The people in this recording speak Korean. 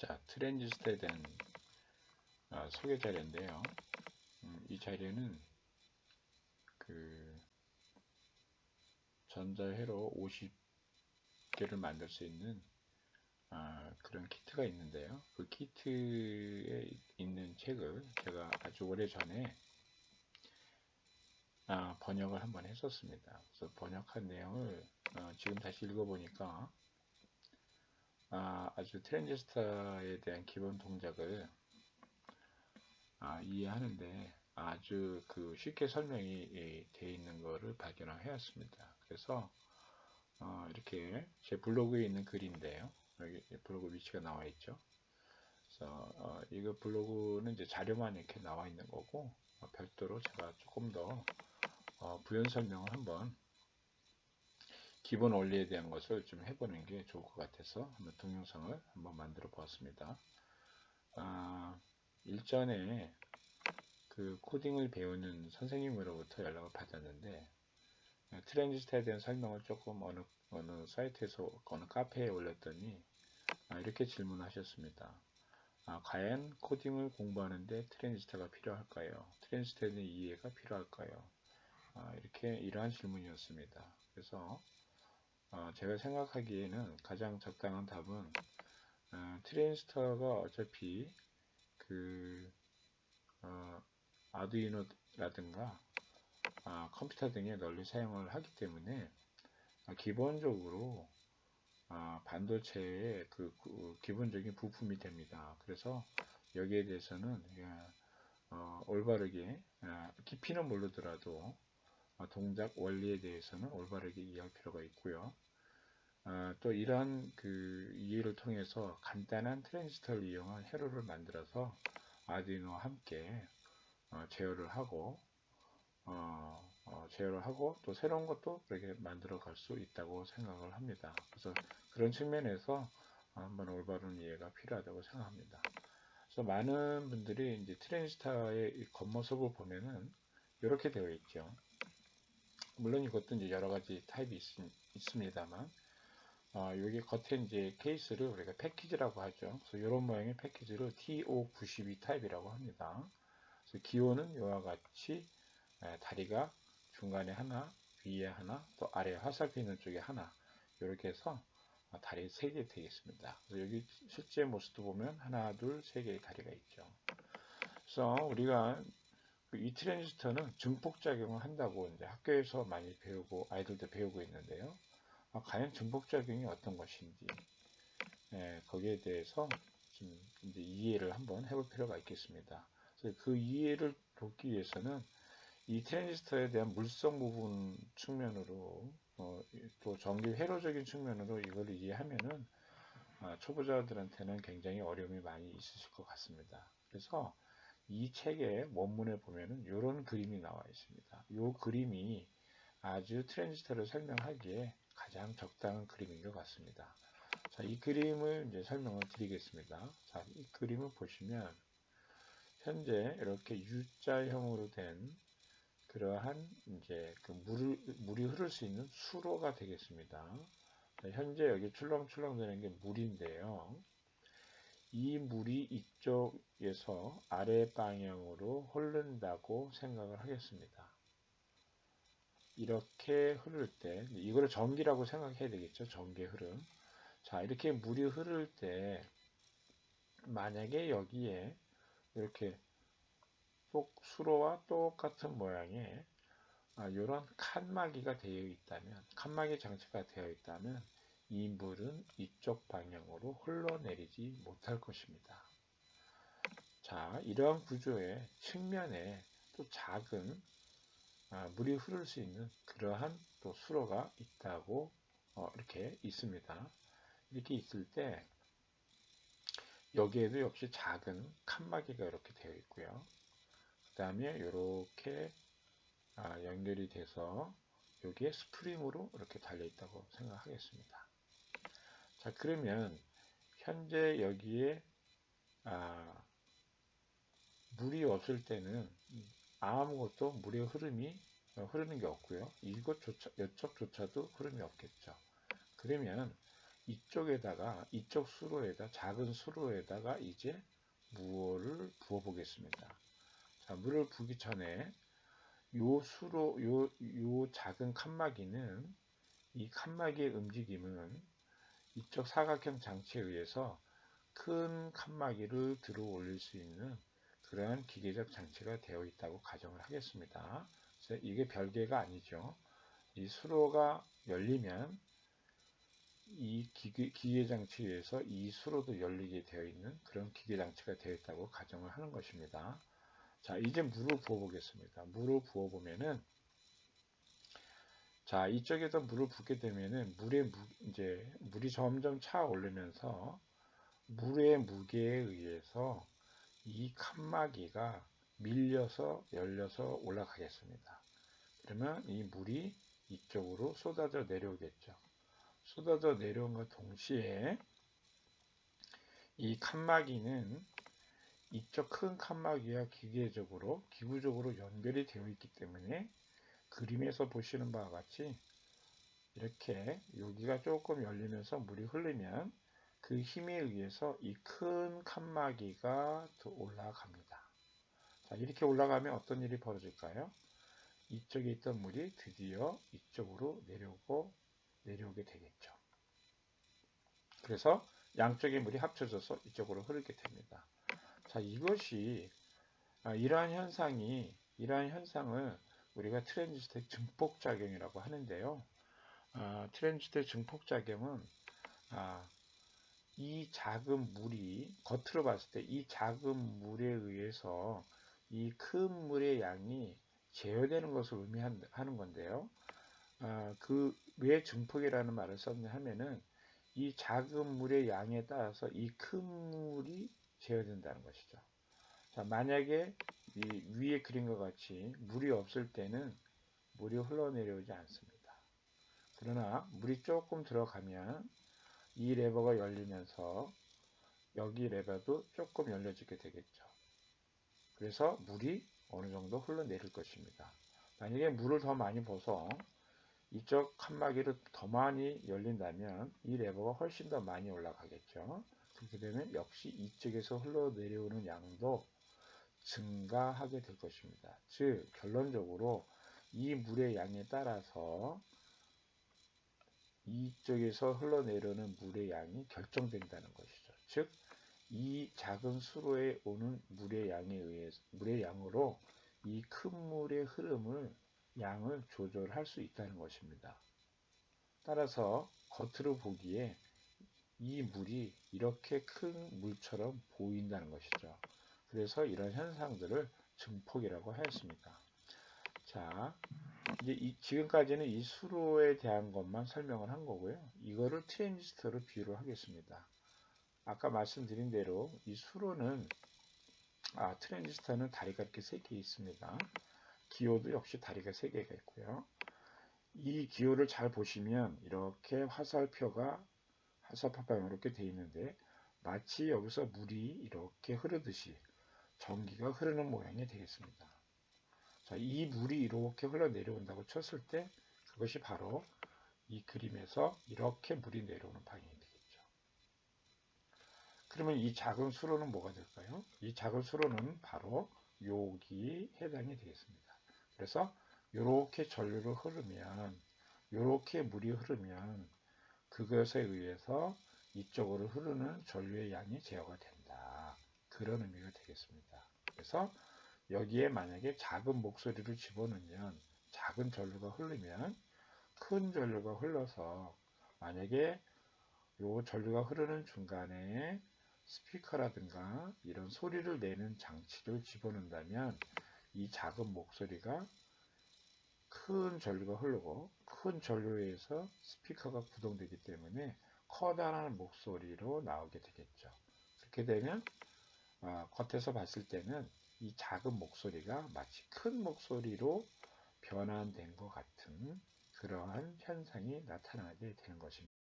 자, 트랜지스터에 대한 아, 소개 자료인데요. 음, 이 자료는 그 전자회로 50개를 만들 수 있는 아, 그런 키트가 있는데요. 그 키트에 있는 책을 제가 아주 오래 전에 아, 번역을 한번 했었습니다. 그래서 번역한 내용을 어, 지금 다시 읽어보니까 아, 아주 트랜지스터에 대한 기본 동작을 아, 이해하는데 아주 그 쉽게 설명이 되어 있는 것을 발견을 해왔습니다. 그래서 어, 이렇게 제 블로그에 있는 글인데요. 여기 블로그 위치가 나와 있죠. 그래서 어, 이거 블로그는 이제 자료만 이렇게 나와 있는 거고 어, 별도로 제가 조금 더 어, 부연 설명을 한번 기본 원리에 대한 것을 좀 해보는 게 좋을 것 같아서 한번 동영상을 한번 만들어 보았습니다. 아, 일전에 그 코딩을 배우는 선생님으로부터 연락을 받았는데 트랜지스터에 대한 설명을 조금 어느 어느 사이트에서 어느 카페에 올렸더니 아, 이렇게 질문하셨습니다. 아, 과연 코딩을 공부하는데 트랜지스터가 필요할까요? 트랜지스터에 대한 이해가 필요할까요? 아, 이렇게 이러한 질문이었습니다. 그래서 어, 제가 생각하기에는 가장 적당한 답은 어, 트랜지스터가 어차피 그 어, 아두이노라든가 아, 컴퓨터 등에 널리 사용을 하기 때문에 아, 기본적으로 아, 반도체의 그, 그, 기본적인 부품이 됩니다. 그래서 여기에 대해서는 예, 어, 올바르게 아, 깊이는 모르더라도 어, 동작 원리에 대해서는 올바르게 이해할 필요가 있고요. 어, 또 이러한 그 이해를 통해서 간단한 트랜지스터를 이용한 회로를 만들어서 아두이노와 함께 어, 제어를 하고 어, 어, 제어를 하고 또 새로운 것도 그렇게 만들어 갈 수 있다고 생각을 합니다. 그래서 그런 측면에서 한번 올바른 이해가 필요하다고 생각합니다. 그래서 많은 분들이 이제 트랜지스터의 겉모습을 보면은 이렇게 되어 있죠. 물론 이것도 이제 여러 가지 타입이 있, 습니다만 어, 여기 겉에 이제 케이스를 우리가 패키지라고 하죠. 그래서 이런 모양의 패키지를 TO92 타입이라고 합니다. 그래서 기호는 이와 같이 다리가 중간에 하나, 위에 하나, 또 아래 화살표 있는 쪽에 하나 이렇게 해서 다리 3개 되겠습니다. 여기 실제 모습도 보면 하나, 둘, 세 개의 다리가 있죠. 그래서 우리가 그 이 트랜지스터는 증폭작용을 한다고 이제 학교에서 많이 배우고 아이들도 배우고 있는데요. 아, 과연 증폭작용이 어떤 것인지 예, 거기에 대해서 좀 이제 이해를 한번 해볼 필요가 있겠습니다. 그래서 그 이해를 돕기 위해서는 이 트랜지스터에 대한 물성 부분 측면으로 어, 또 전기 회로적인 측면으로 이걸 이해하면은 아, 초보자들한테는 굉장히 어려움이 많이 있으실 것 같습니다. 그래서 이 책의 원문에 보면은 이런 그림이 나와 있습니다. 이 그림이 아주 트랜지스터를 설명하기에 가장 적당한 그림인 것 같습니다. 자, 이 그림을 이제 설명을 드리겠습니다. 자, 이 그림을 보시면 현재 이렇게 U자형으로 된 그러한 이제 그 물을, 물이 흐를 수 있는 수로가 되겠습니다. 현재 여기 출렁출렁 되는 게 물인데요. 이 물이 이쪽에서 아래 방향으로 흐른다고 생각을 하겠습니다. 이렇게 흐를 때 이거를 전기라고 생각해야 되겠죠. 전기 흐름. 자 이렇게 물이 흐를 때 만약에 여기에 이렇게 똑 수로와 똑같은 모양의 이런 아, 칸막이가 되어 있다면 칸막이 장치가 되어 있다면 이 물은 이쪽 방향으로 흘러내리지 못할 것입니다. 자, 이러한 구조의 측면에 또 작은 아, 물이 흐를 수 있는 그러한 또 수로가 있다고 어, 이렇게 있습니다. 이렇게 있을 때 여기에도 역시 작은 칸막이가 이렇게 되어 있고요. 그 다음에 이렇게 아, 연결이 돼서 여기에 스프링으로 이렇게 달려 있다고 생각하겠습니다. 자 그러면 현재 여기에 아, 물이 없을 때는 아무것도 물의 흐름이 어, 흐르는 게 없고요. 이것조차, 이쪽조차도 흐름이 없겠죠. 그러면 이쪽에다가 이쪽 수로에다 작은 수로에다가 이제 무를 부어 보겠습니다. 자, 물을 부기 전에 요 수로 요, 요 작은 칸막이는 이 칸막이의 움직임은 이쪽 사각형 장치에 의해서 큰 칸막이를 들어 올릴 수 있는 그러한 기계적 장치가 되어 있다고 가정을 하겠습니다. 이게 별개가 아니죠. 이 수로가 열리면 이 기계, 기계 장치에서 이 수로도 열리게 되어 있는 그런 기계 장치가 되어 있다고 가정을 하는 것입니다. 자, 이제 물을 부어 보겠습니다. 물을 부어 보면은 자, 이쪽에서 물을 붓게 되면은 물의 무, 이제 물이 점점 차 오르면서 물의 무게에 의해서 이 칸막이가 밀려서 열려서 올라가겠습니다. 그러면 이 물이 이쪽으로 쏟아져 내려오겠죠. 쏟아져 내려온과 동시에 이 칸막이는 이쪽 큰 칸막이와 기계적으로 기구적으로 연결이 되어 있기 때문에 그림에서 보시는 바와 같이 이렇게 여기가 조금 열리면서 물이 흐르면 그 힘에 의해서 이 큰 칸막이가 더 올라갑니다. 자, 이렇게 올라가면 어떤 일이 벌어질까요? 이쪽에 있던 물이 드디어 이쪽으로 내려오고 내려오게 되겠죠. 그래서 양쪽의 물이 합쳐져서 이쪽으로 흐르게 됩니다. 자, 이것이 아, 이러한 현상이 이러한 현상을 우리가 트랜지스터 증폭작용이라고 하는데요. 아, 트랜지스터 증폭작용은 아, 이 작은 물이 겉으로 봤을 때 이 작은 물에 의해서 이 큰 물의 양이 제어되는 것을 의미하는 건데요. 아, 그왜 증폭이라는 말을 썼냐 하면은 이 작은 물의 양에 따라서 이 큰 물이 제어된다는 것이죠. 자, 만약에 이 위에 그림과 같이 물이 없을 때는 물이 흘러내려오지 않습니다. 그러나 물이 조금 들어가면 이 레버가 열리면서 여기 레버도 조금 열려지게 되겠죠. 그래서 물이 어느 정도 흘러내릴 것입니다. 만약에 물을 더 많이 부어서 이쪽 칸막이를 더 많이 열린다면 이 레버가 훨씬 더 많이 올라가겠죠. 그렇게 되면 역시 이쪽에서 흘러내려오는 양도 증가하게 될 것입니다. 즉 결론적으로 이 물의 양에 따라서 이쪽에서 흘러내려오는 물의 양이 결정된다는 것이죠. 즉, 이 작은 수로에 오는 물의 양에 의해서, 물의 양으로 이 큰 물의 흐름을, 양을 조절할 수 있다는 것입니다. 따라서 겉으로 보기에 이 물이 이렇게 큰 물처럼 보인다는 것이죠. 그래서 이런 현상들을 증폭이라고 하였습니다. 자, 이제 이, 지금까지는 이 수로에 대한 것만 설명을 한 거고요. 이거를 트랜지스터로 비유를 하겠습니다. 아까 말씀드린 대로 이 수로는 아, 트랜지스터는 다리가 이렇게 세 개 있습니다. 기호도 역시 다리가 세 개가 있고요. 이 기호를 잘 보시면 이렇게 화살표가 화살표가 이렇게 되어 있는데 마치 여기서 물이 이렇게 흐르듯이 전기가 흐르는 모양이 되겠습니다. 자, 이 물이 이렇게 흘러내려온다고 쳤을 때 그것이 바로 이 그림에서 이렇게 물이 내려오는 방향이 되겠죠. 그러면 이 작은 수로는 뭐가 될까요? 이 작은 수로는 바로 여기 해당이 되겠습니다. 그래서 이렇게 전류를 흐르면 이렇게 물이 흐르면 그것에 의해서 이쪽으로 흐르는 전류의 양이 제어가 된다. 그런 의미가 되겠습니다. 그래서 여기에 만약에 작은 목소리를 집어넣으면 작은 전류가 흐르면 큰 전류가 흘러서 만약에 요 전류가 흐르는 중간에 스피커라든가 이런 소리를 내는 장치를 집어넣는다면 이 작은 목소리가 큰 전류가 흐르고 큰 전류에서 스피커가 구동되기 때문에 커다란 목소리로 나오게 되겠죠. 그렇게 되면 어, 겉에서 봤을 때는 이 작은 목소리가 마치 큰 목소리로 변환된 것 같은 그러한 현상이 나타나게 되는 것입니다.